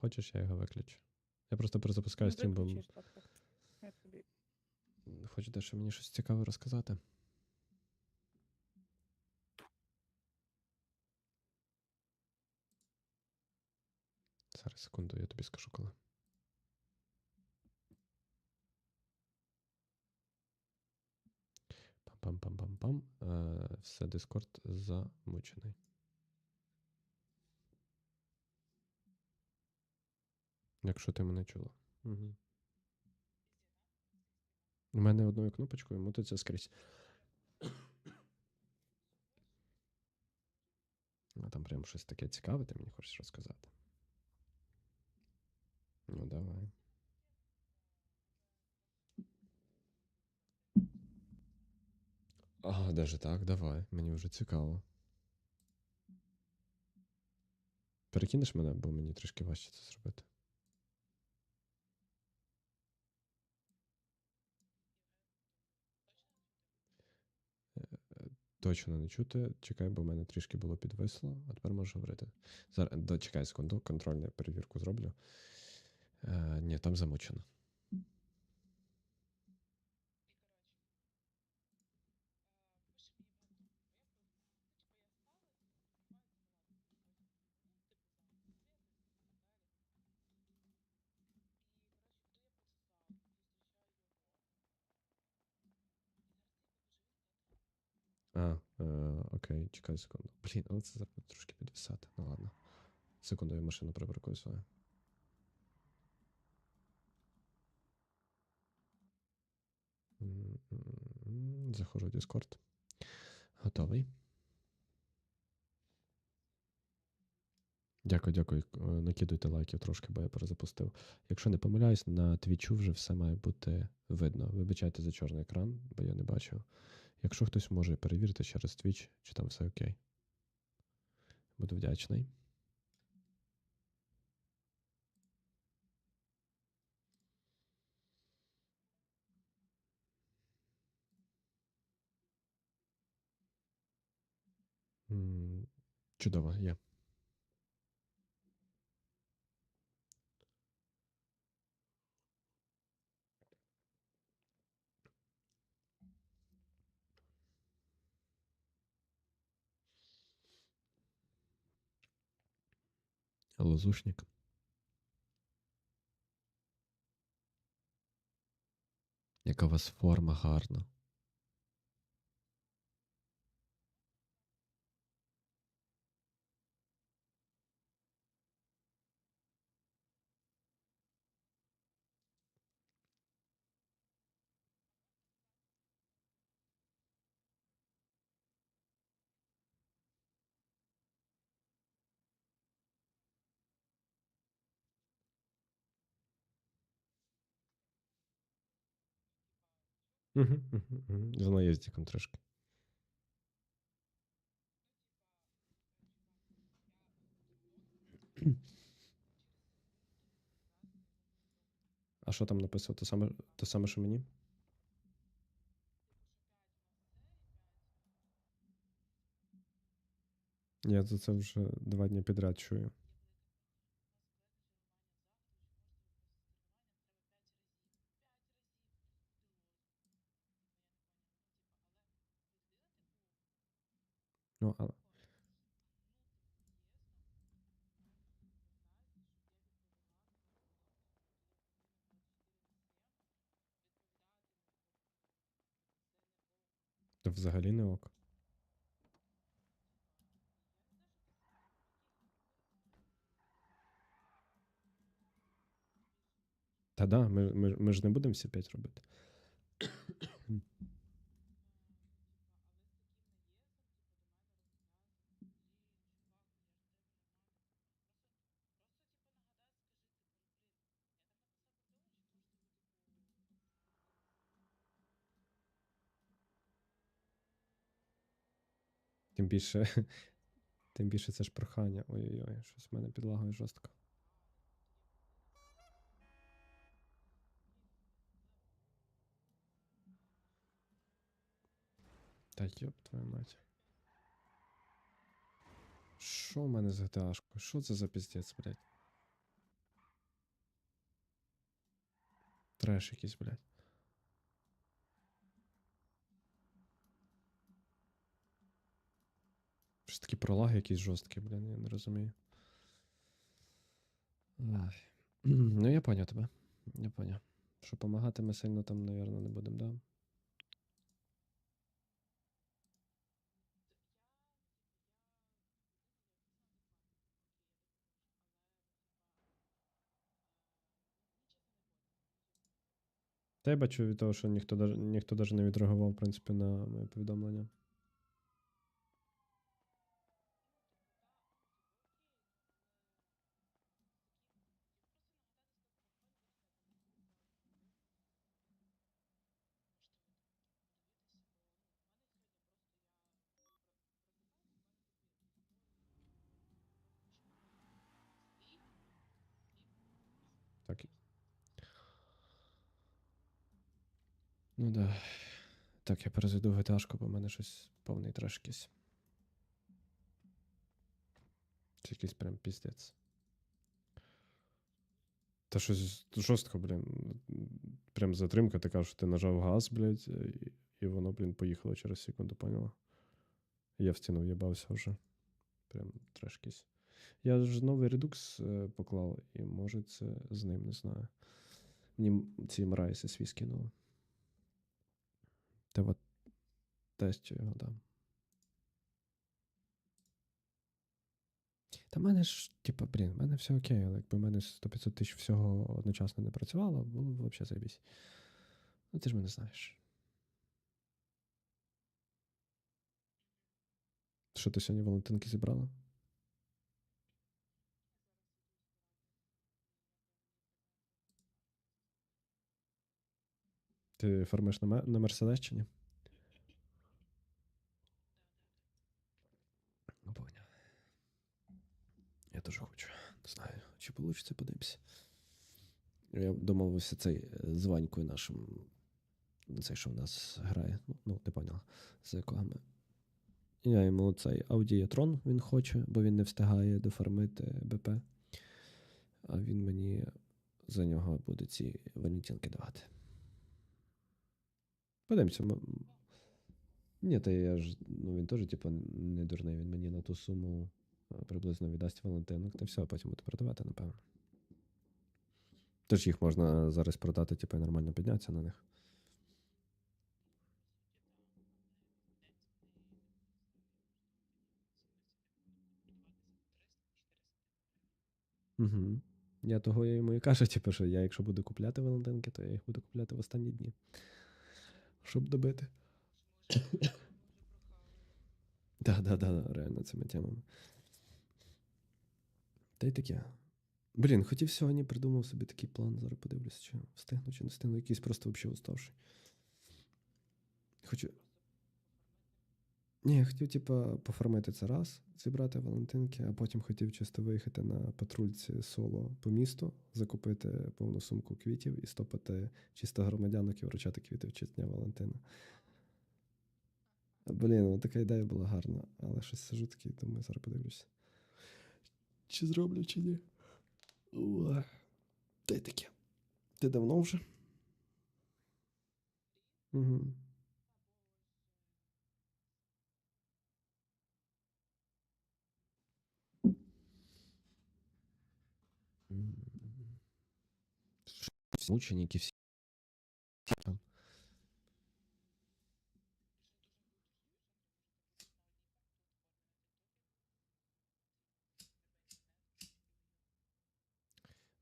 Хочеш, я його виключу. Я просто перезапускаю стрім, бо. Хочу дещо мені щось цікаве розказати. Зараз секунду, я тобі скажу коли. Пам-пам-пам-пам-пам. Е, все, Discord замучений. Якщо ти мене чула. Угу. У мене одною кнопочкою мутиться скрізь. А там прям щось таке цікаве, ти мені хочеш розказати. Ну, давай. Ага, даже так, давай. Мені вже цікаво. Перекинеш мене, бо мені трішки важче це зробити. Точно не чути. Чекай, бо в мене трішки було підвисло, а тепер можу говорити. Зараз Чекай секунду, контрольну перевірку зроблю. Е, ні, там замучено. А, е, окей, чекай секунду. Блін, але це зараз трошки підвисати. Ну ладно. Секунду, я машину припаркую свою. Заходжу в Discord. Готовий. Дякую, дякую. Е, Накидуйте лайків трошки, бо я перезапустив. Якщо не помиляюсь, на твічу вже все має бути видно. Вибачайте за чорний екран, бо я не бачу. Якщо хтось може перевірити через твіч, чи там все окей. Буду вдячний. Чудово, є. Лозушник. Яка у вас форма гарна. За наїздиком трошки. А що там написано? Те саме, те саме, що мені? Я за це вже два дні підряд чую. Ну, але... То взагалі не ок. Та да, ми, ми, ми ж не будемо всі п'ять робити. Тим більше, тим більше це ж прохання. Ой-ой-ой, щось в мене підлагою жорстко. Та йоп твою мать. Що в мене з GTA? Що це за піздець, блядь? Треш якийсь, блядь. Щось такі пролаги якісь жорсткі, блін, я не розумію. Ай. Ну, я поняв тебе. Я поняв. Що помагати ми сильно там, напевно, не будемо, да? Та я бачу від того, що ніхто ніхто даже не відреагував, в принципі, на моє повідомлення. Так. Ну да. Так, я перезведу гташку, бо в мене щось повний треш якийсь. Це якийсь прям піздець. Та щось жорстко, блін. Прям затримка така, що ти нажав газ, блядь, і, і воно, блін, поїхало через секунду, поняла? Я в стіну в'їбався вже. Прям треш. Я ж новий редукс е, поклав, і може це з ним, не знаю. Мені ці мрайси свій скинули. Та от тестю його дам. Та в мене ж, типа, блін, в мене все окей, але якби в мене 100-500 тисяч всього одночасно не працювало, було б взагалі заєбісь. Ну, ти ж мене знаєш. Що ти сьогодні Валентинки зібрала? Ти фармиш на, на Мерседес чи? Ну. Я теж хочу. Не знаю, чи вийде, подивимося. Я домовився цей е, з Ванькою нашим. Цей, що в нас грає. Ну, ну ти поняла, за якого ми. Я йому цей Аудіатрон він хоче, бо він не встигає дофармити БП. А він мені за нього буде ці валентинки давати. Подивимося. Ні, та я ж, ну він теж, типу, не дурний. Він мені на ту суму е, приблизно віддасть Валентинок, та все, потім буде продавати, напевно. Тож їх можна зараз продати, типу, і нормально піднятися на них. Угу. Я того я йому і кажу, типу, що я, якщо буду купляти Валентинки, то я їх буду купляти в останні дні. Щоб добити. Так, так, так, реально цими темами. Та й таке. Блін, хотів сьогодні придумав собі такий план. Зараз подивлюся, чи встигну, чи не встигну. Якийсь просто взагалі уставший. Хочу. Ні, я хотів, типа, пофармити це раз, зібрати Валентинки, а потім хотів чисто виїхати на патрульці соло по місту, закупити повну сумку квітів і стопати чисто громадянок і вручати квіти в честь Дня Валентина. Блін, ну така ідея була гарна, але щось сижу такий, думаю, зараз подивлюся. Чи зроблю, чи ні. Уа. Та таке. Ти давно вже? Угу. Мученики всі. там.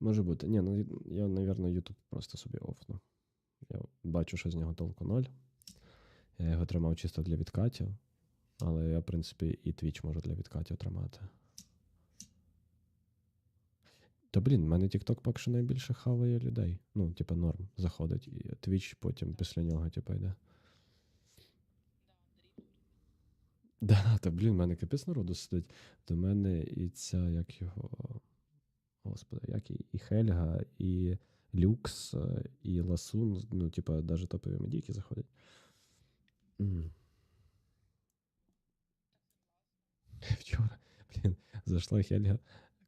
Може бути. Ні, ну я, напевно, YouTube просто собі офну. Я бачу, що з нього толку ноль. Я його тримав чисто для відкатів, але я, в принципі, і Twitch можу для відкатів тримати. Та блін, в мене TikTok поки що найбільше хаває людей. Ну, типа норм, заходить, і Twitch потім після нього, типа, йде. Да, та блін, в мене капець народу сидить. До мене і ця, як його. Господи, як і, і Хельга, і Люкс, е, і Ласун, ну, типа, навіть топові медійки заходять. М. Вчора, блін, зайшла Хельга,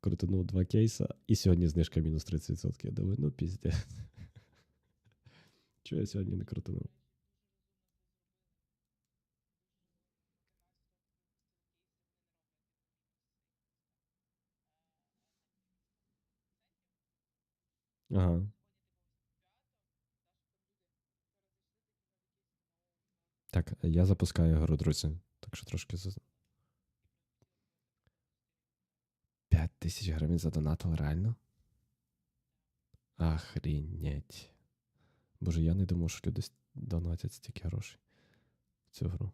крутанув два кейса, і сьогодні знижка мінус 30%. Я думаю, ну піздець. Чого я сьогодні не крутанув? Ага. Так, я запускаю гру, друзі. Так що трошки за. 5 тисяч гривень задонатили, реально? Охрінеть. Боже, я не думав, що люди донатять стільки грошей в цю гру.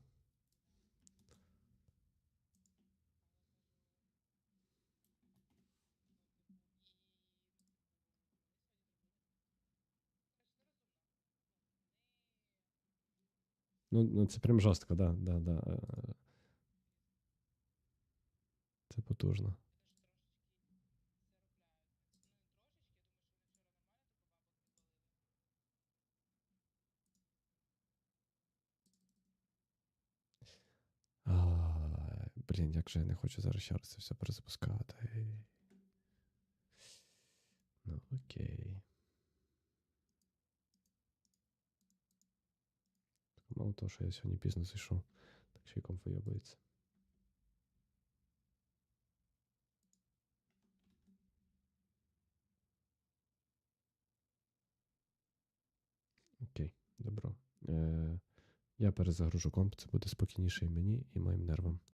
Ну, ну це прям жорстко, да, да, да. е, Це потужно. Блін, як же я не хочу зараз ще раз це все перезапускати. Ну, окей. Мало того, що я сьогодні пізно зайшов, так ще й комп вийобується. Окей, добро. Е, я перезагружу комп, це буде спокійніше і мені, і моїм нервам.